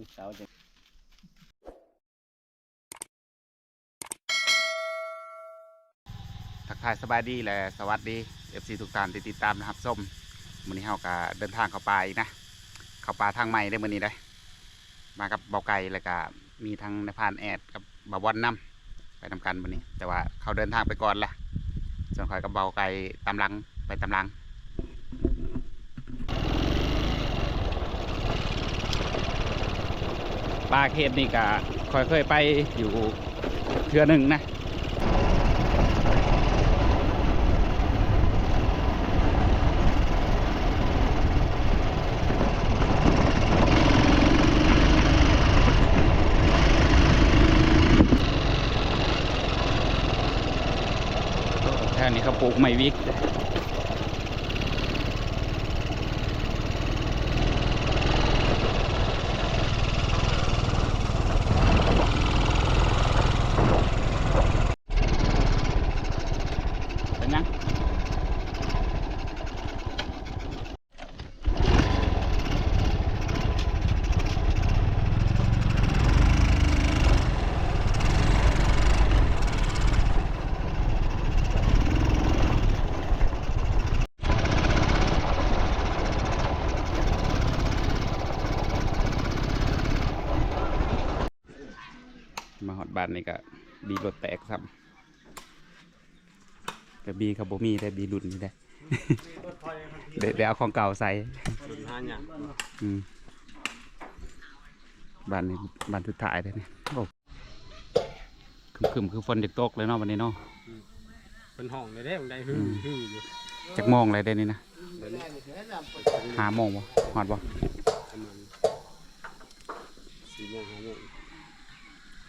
ลูกสาวจะทักทายสบายดีและสวัสดี FC ทุกท่านที่ติดตามนะครับส้มมือนี้เฮาก็เดินทางเข้าป่าอีกนะ เข้าป่าทางใหม่ได้มือนี้ได้ มากับเบาไก่แล้วก็มีทั้งในพานแอดกับบ่าวอนนํไปทำกันมือนี้ แต่ว่าเขาเดินทางไปก่อนละส่วนข่อยกับเบาไก่ตามหลังไปตามหลัง ปลาเขตนี่ก็ค่อยเคยไปอยู่เทือหนึ่งนะแค่นี้เขาปลูกไม่วิก บ้านนี่ก็บีรถแตกซ้ำแต่บีเขาบ่มีแต่บีรุ่นนี่ได้เดี๋ยวเดี๋ยวเอาของเก่าใส่หาหยังอืมบ้านนี้บ้านทุดท้ายเลยนี่โอ้คึมๆคือฝนจะตกเลยเนาะวันนี้เนาะเป็นห้องเลยเด้ผมได้ฮึ่อืมมฮึ่มอยู่จักโมองอะไรได้นี่นะเดี๋ยวนี้หาโมงบ่หอดบ่ประมาณสี่โมงห้าโมง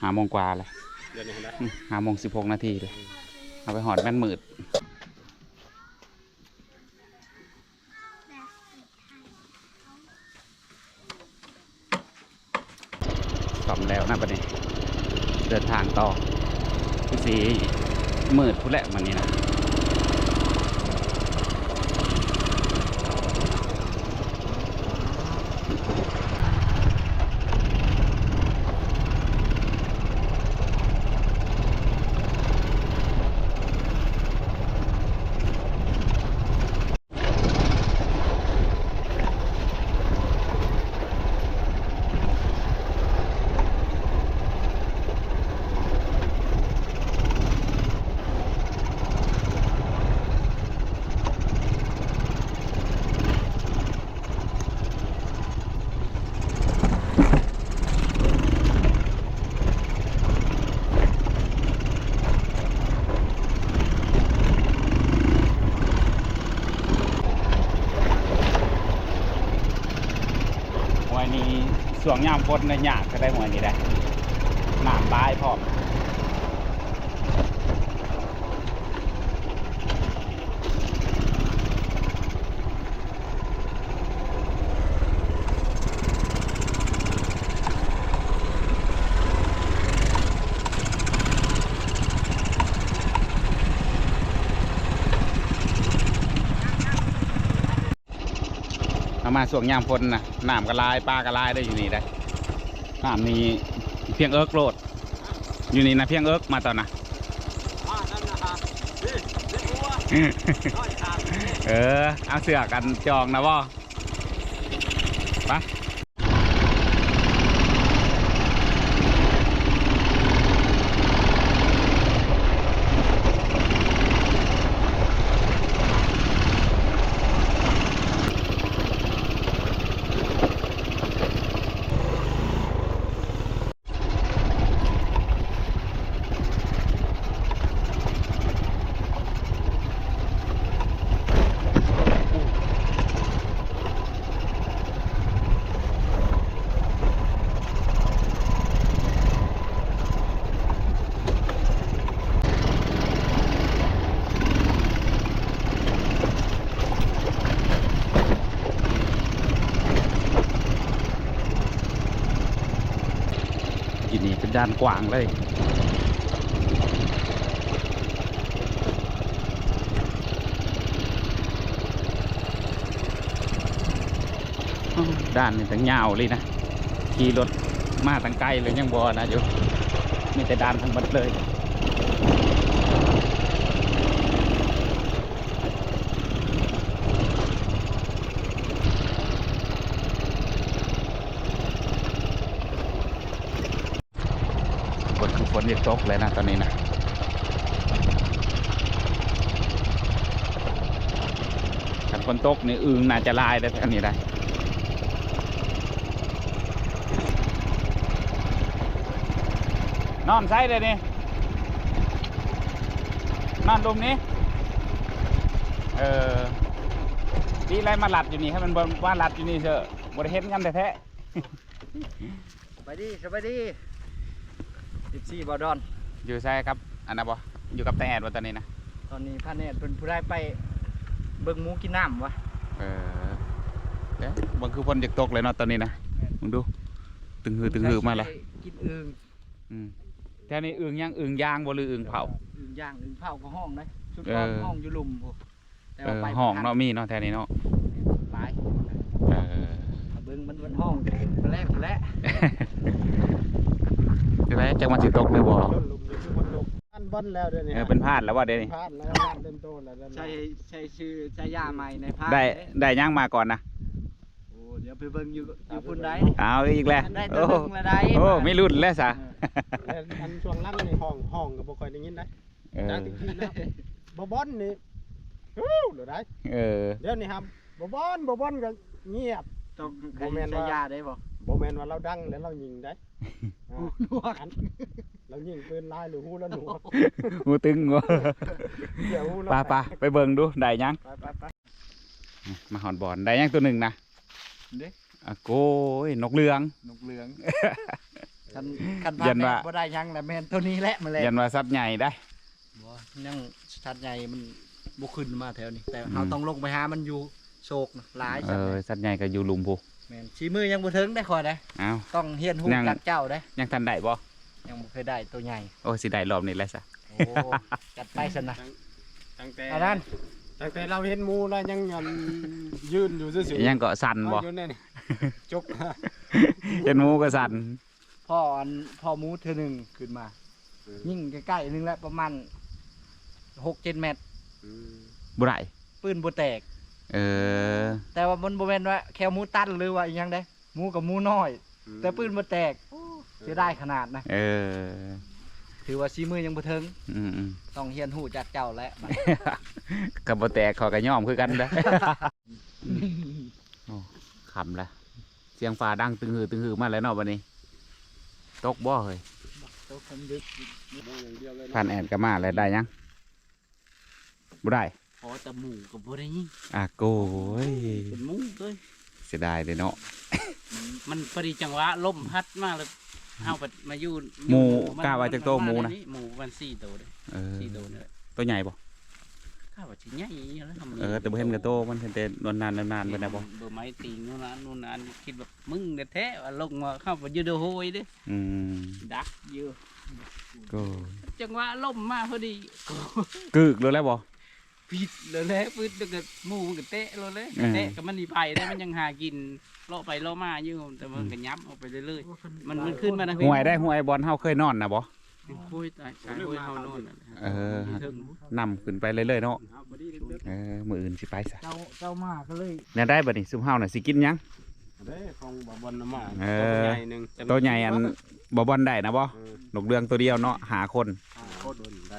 หาโมงกว่าเลยเดี๋ยวนี้เห็นไหมอืมหาโมงสิบหกนาทีเลย เอาไปหอดแม่นมืดสอมแล้วนะประเด็นเดินทางต่อคือสีมืดพุ่นแหละวันนี้นะ หวยนี้ สวงยามฝนในะยากก็ได้หวยนี้ได้น้ำบายพร้อม สวงยามฝนนะน้ำก็ลายปลาก็ลายได้อยู่นี่ได้น้ำนี้เพียงเอิร์กโรดอยู่นี่นะเพียงเอิร์กมาตอนนะอ่านั่นนะครับนี่นี่บัวน้อยขาดเออเอาเสือกันจองนะบ่ไป ด่านกว้างเลย ด้านนี่ตั้งยาวเลยนะ ขี่รถมาตั้งไกลเลยยังบอนะอยู่มีแต่ดานทั้งหมดเลย ฝนคือฝนจะตกเลยนะตอนนี้นะถ้าฝนตกนี่อึงน่าจะลายได้ทันนี้ได้นอนใส่เลยนี่นอนรุมนี้ เออดีไรมาหลัดอยู่นี่ให้มันบ่ว่าหลัดอยู่นี่เถอะบริเห็นกันแท้สบายดีสบายดี สิบสี่บอดอนๆอยู่ใช่ครับ อันนั้นบ่อยู่กับแต่แอดว่าตอนนี้นะ ตอนนี้พาเนตเป็นผู้ได้ไปเบิ่งหมูกินน้ำวะเออเอ๊ะบางคือฝนจะตกเลยเนาะตอนนี้นะมึงดู ตึงหือตึงหือมาละกินอึ่งอืมแถวนี้อึ่งยังอึ่งยางบ่หรืออึ่งเผา อึ่งย่างอึ่งเผาก็ห้องเลยชุดเอห้องอห้องอยู่ลุมพวกแต่เอว่าอไปห้องเนาะมีเนาะแถวนี้เนาะไปเออเบิ่งมันมันห้องมาแรกมาแล้ว จะไรจังหวัดสิตกหรือบ่ต้นลุมอยู่ที่บนลกอันบอนแล้วเดี๋ยวนี้เออเป็นพลาดแล้วว่าเดี๋ยวนี้พลาดแล้วน้ำเต็มโตแล้วเดี๋ยวนี้ใช่ใช่ชื่อใช่ยาใหม่ในพาได้ได้ย่างมาก่อนนะโอ้เดี๋ยวไปเบิ่งอยู่อยู่พุ่นใดเอาอีกแล้วได้ตัวโอ้หนึงละได้โอ้ไม่รุ่นแล้วสะแล้วอันช่วงหล่างนี่ห้องห้องก็บ่ค่อยได้ยินได้เออจากที่ที่นะบ่บอนนี่ฮู้เหลือได้เออ เดี๋ยวนี้ครับบ่บอนบ่บอนก็เงียบ ต้องบ่แม่นใช้ว่ายาได้บ่ บ่แม่นว่าเราดังแล้วเรายิงได้อ่าอันเรายิงปืนลายหรือฮู้แล้วหนูหูตึงวะเดี๋ยวฮู้แล้วไปไปไปเบิ่งดูได้ยังไปไปไปมาหอนบอลได้ยังตัวหนึ่งนะเด้อะโก้ยนกเรือง นกเหลืองคันคันยัพานแม่ว่า บ่ได้ยังแล้วแม่นตัวนี้แหละมาเลยยันว่าสัตว์ใหญ่ได้ บ่ยังชัดใหญ่มันบ่ขึ้นมาแถวนี้แต่อืมเราต้องลงไปหามันอยู่โศกนะหลายเอจังอเลยสัตว์ใหญ่ก็อยู่หลุมพู แม่นชี้มือยังบ่ถึงได้คอยได้เอาต้องเฮียนฮู้ยัง จากเจ้าได้ยังทันได้บ่ยังบ่เคยได้ตัวใหญ่โอ้สิได้รอบนี้แหล้วซะโอ้จัดไปซั่นนะตั้งแต่อันนั้นตั้งแต่เราเห็นหมูแล้วยังยันยืนอยู่ซื่อๆยังก็สั่นบ่เอาอยู่นี่นี่จกเห็นหมูก็สั่นพ่ออันพ่อหมูเทื่อหนึงขึ้นมายิ่งใกล้ๆนึงแล้วประมาณ6-7เมตรบ่ได้ปืนบ่แตก เออ แต่ว่ามันบ่แม่นว่าแค่หมูตันหรือว่าอีหยังเด้หมูกับหมูน้อย แต่ปืนบ่แตกโอ้เสียดายขนาดนะเออ ถือว่าซีมือยังบ่ถึงอืมอืมต้องเฮียนหูจากเจ้าแล้วกับบ่แตกเขอก็ย่อมคือกันเด้อ โอ้ขำละเสียงฟ้าดังตึงหือตึงหือมาแล้วเนาะบัดนี้ ตกบ่เฮ้ยตัวผมดึกผ่านแอดก็มาแล้วได้ยังบ่ได้ ขอแต่หมูกับบ่ได้ยิงอะโก้ยเป็นหมูเลยเสียดายเลยเนาะมันพอดีจังหวะลมพัดมาแล้วเฮาไปมาอยู่หมูนกล้าว่าจักโตหมูนะหมูมันสี่ตัวเลยเออสี่ตัวนี่แหละตัวใหญ่บ่ข้าว่าสิใหญ่แล้วทำเออแต่บ่เห็นกระโตมันเห็นแต่นานนานนานๆไปนะบ่เบอร์ไม้ตีนนู่นนั่นนู่นนั่นคิดแบบมึงเด็ดแท้ว่าลงมาเข้าไปยืดโดโฮยเด้อืมดักอยู่ก็จังหวะลมมาพอดีกึกเลยแล้วบ่ ผิดเลยแหละปืดแล้วก็หมูมันก็เตะเลยเลยเออเตะกับมันหนีไปได้มันยังหากินเลาะไปเลาะมาอยู่แต่มันก็ยับออกไปเรื่อยๆมันมันขึ้นมาทางหวยได้หวยบอลเฮาเคยนอนนะบ่คุยตายตายคุยเฮาโน่นน่ะเออ ถึงนำขึ้นไปเรื่อยๆเนาะเออมื้ออื่นสิไปซะเจ้าเจ้ามาก็เลยแน่ได้บัดนี้ซุมเฮาน่ะสิกินหยัง เด้ของบ่บอนน้ำมาเออตัวใหญ่หนึงตัวใหญ่อัน บ่บอลได้นะบ่เออนกเรืองตัวเดียวเนาะหาคนโคตรได้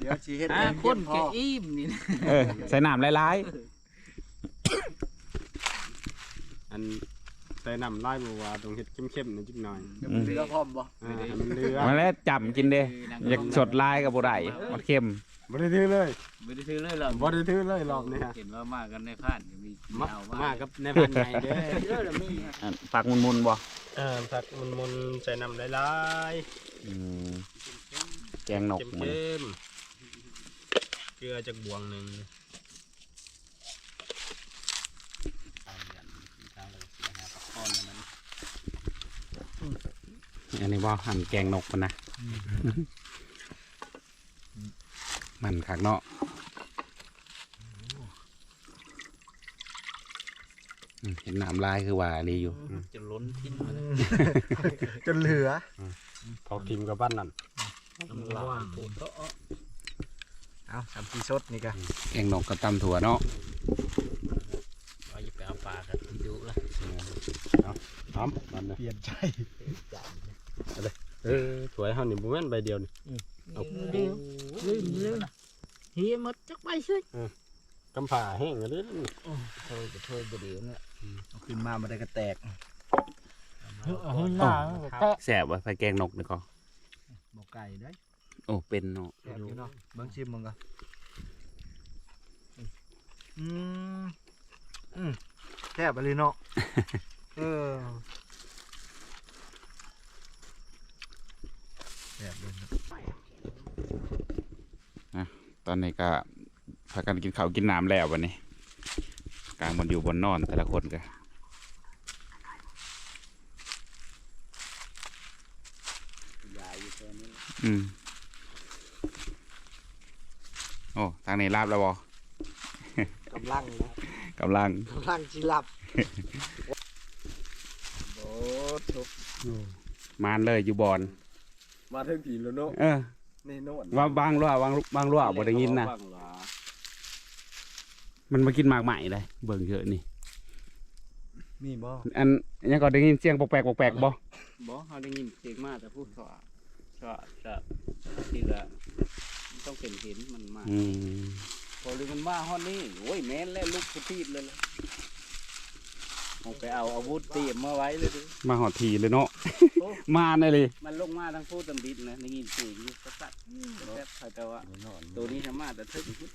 เดี๋ยวสิเฮ็ดอ่าให้คเพียนงพแกออิ่มนี่นะเออใส่น้ำหลายอันใส่น้ำลายบัวาต้องเฮ็ดเข้มๆหน่อยจิกหน่อยเรือพร้อมบ่อ่าให้มันเลือๆมาแล้วจำกินเด้อยากสดลายก็บ่ได้มันเค็มบ่ได้ถือเลยไม่ได้ซื้อเลยหรอบ่ได้ถือเลยรอบนี้ฮะเห็นว่ามากันในพานมีมาเอามามากับในพันใหญ่เด้อเยอะเลยมี อันปักมุนๆบ่เออผักมันมนๆใส่น้ำหลายอืมแกงนๆกเมันค็มๆเกลือจากบวงหนึ่งอันนี้ว่าหั่นแกงนกมันนะมันคักเนาะ อืม เห็นน้ำลายคือว่าลีอยู่จะล้นทิ้นมาเลยจนเหลือพอทิมกับบ้านนั่นน้ำลายปูนก็เอาสามปีสดนี่ก็แกงนกกับตำถั่วเนาะเอาอย่าไปเอาปลากันดูละหอมมันนะเปลี่ยนใจเออสวยเฮานี่บ่แม่นใบเดียวนี่เอาเดียวลืมลืมเฮียหมดจักใบสิ กำผ่าแห้งกันเลยโทษก็โทษบ่เดียวเนี่ยเอาขึ้นมาบ่ได้ก็แตกเอาหุ่นหน้าก็แสบว่าใส่แกงนกนี่ก็บ่ไก่ได้โอ้เป็นเนาะแซ่บอยู่เนาะเบิ่งชิมมึงก็อืมอืมแซ่บไปเลยเนาะเออแซ่บเลยเนาะตอนนี้ก็ พากันกินข้าวกินน้ำแล้ววันนี้ กลางบนอยู่บนนอนแต่ละคนก็อืมโอ้ทางนี้ลาบแล้วบอกำลังนะกำลังกำลังสิหลับโอ้ทุกมานเลยอยู่บอนมาถึงผีแล้วเนาะเออนี่โน่นว่าบางรั่วบางบางรั่วบ่ได้ยินนะ มันมากินหมากใหม่เลยเบิ่งเยอะนี่ มีบ่อันอันนี้ก็ได้ยินเสียงแปลกๆแปลกๆบ่บ่เขาได้ยินเสียงมาแต่พูดก็ก็จะที่ละต้องเป็นเห็นมันมาอืมพอหรือมันมาฮอดนี่โอ้ยแม่นแล้วลุกพุทีดเลยเลยผมไปเอาอาวุธเตรียมมาไว้เลยดิมาหอดทีเลยเนาะ โอ้มาเลยเลย มันลงมาทั้งพูดทั้งดิดนะได้ยินเสียงอยู่สักสักแต่แต่ว่า ตัวนี้ทำมาแต่ทึกพุด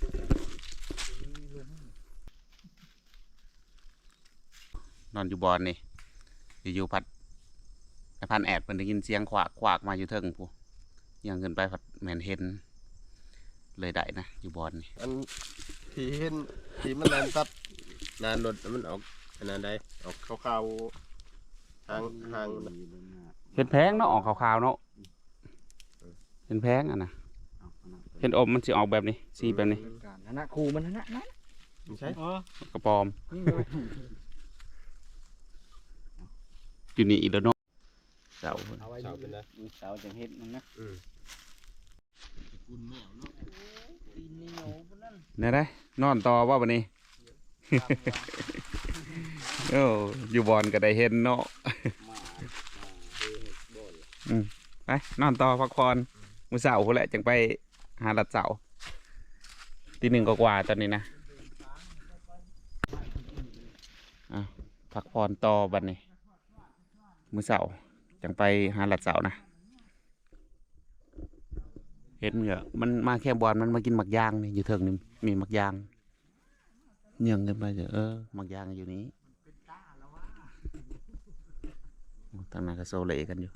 นอนอยู่บอนนี่อยู่ๆพัดไอ้พันแอดเพิ่นได้ยินเสียงขวากขวากมาอยู่เทิงผู้ยังขึ้นไปพัดแม่นเห็น เลยได้นะอยู่บอนนี่อันที่เห็นที่มันนานตัดนานรถมันออกอันนั้นได้ออกขาวๆทางทางมันน่ะเห็นแพงเนาะออกขาวๆเนาะเห็นแพงอะนะเห็นอมมันสิออกแบบนี้สีแบบนี้การนั่นนะครูมันนั่นนะนะไม่ใช่กระปอม อยู่นี่อีกแล้วเนาะเสาเอาไว้ชอบเป็นนะเสาจังเฮ็ดมันนะอืมเนี่ยได้นอนต่อว่าวันนี้โอ้อยู่บอนก็ได้เห็นเนาะมาไปนอนต่อพักผ่อนมื้อเสาร์พุ่นแหละจังไปหาลัดเสาตีหนึ่งกว่าๆตอนนี้นะอะพักผ่อนต่อบัดนี้ มื้อเสาร์จังไปหาลัดเสานะเห็นเหรอมันมาแค่บอลมันมากินหมักยางนี่อยู่เทิงนี่มีหมักยางเนื่องกันไปเถอะเออหมักยางอยู่นี้โอ้ตั้งนานก็โซเลกันอยู่